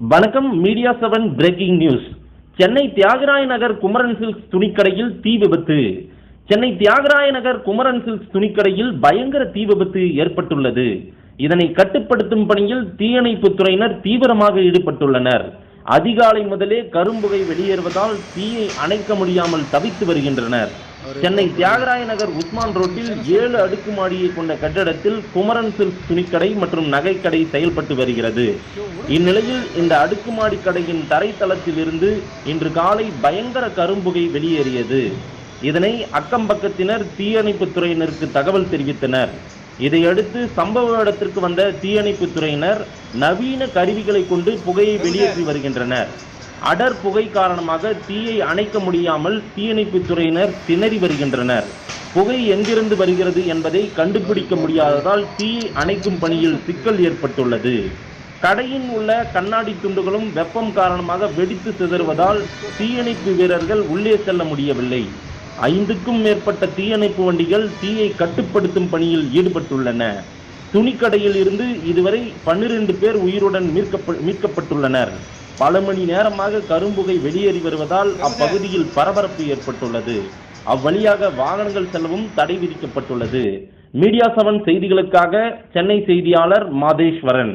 வணக்கம் media seven breaking news Chennai Thyagaraya Nagar Kumaran Silks துணிக்கடையில் தீ விபத்து. சென்னை தியாகராய நகர் குமரன் சில்க்ஸ் துணிக்கடையில் பயங்கர தீ விபத்து ஏற்பட்டுள்ளது. இதனை கட்டுப்படுத்தும் பணியில் தீயணைப்பு துறையினர் தீவிரமாக ஈடுபட்டுள்ளனர். அதிகாலை முதலே கரும்புகை வெளியேறுவதால் தீயை அணைக்க முடியாமல் தவித்து வருகின்றனர். சென்னை தியாகராய நகர் உஸ்மான் ரோட்டில் ஏழு அடுக்குமாடியை கொண்ட கட்டடத்தில் குமரன் சில்க் துணிக்கடை மற்றும் நகைக்கடை செயல்பட்டு வருகிறது. இந்நிலையில் இந்த அடுக்குமாடி கடையின் தரைத்தளத்தில் இருந்து இன்று காலை பயங்கர கரும்புகை வெளியேறியது. இதனை அக்கம்பக்கத்தினர் தீயணைப்பு துறையினருக்கு தகவல் தெரிவித்தனர். இதையடுத்து சம்பவ இடத்திற்கு வந்த தீயணைப்பு துறையினர் நவீன கருவிகளை கொண்டு புகையை வெளியேற்றி வருகின்றனர். அடர் புகை காரணமாக தீயை அணைக்க முடியாமல் தீயணைப்புத் துறையினர் திணறி வருகின்றனர். புகை எங்கிருந்து வருகிறது என்பதை கண்டுபிடிக்க முடியாததால் தீயை அணைக்கும் பணியில் சிக்கல் ஏற்பட்டுள்ளது. கடையின் உள்ள கண்ணாடி துண்டுகளும் வெப்பம் காரணமாக வெடித்து சிதறுவதால் தீயணைப்பு வீரர்கள் உள்ளே செல்ல முடியவில்லை. ஐந்துக்கும் மேற்பட்ட தீயணைப்பு வண்டிகள் தீயை கட்டுப்படுத்தும் பணியில் ஈடுபட்டுள்ளன. துணிக்கடையில் இருந்து இதுவரை பன்னிரண்டு பேர் உயிருடன் மீட்கப்ப மீட்கப்பட்டுள்ளனர். பல மணி நேரமாக கரும்புகை வெளியேறி வருவதால் அப்பகுதியில் பரபரப்பு ஏற்பட்டுள்ளது. அவ்வழியாக வாகனங்கள் செல்லவும் தடை விதிக்கப்பட்டுள்ளது. மீடியா செவன் செய்திகளுக்காக சென்னை செய்தியாளர் மாதேஸ்வரன்.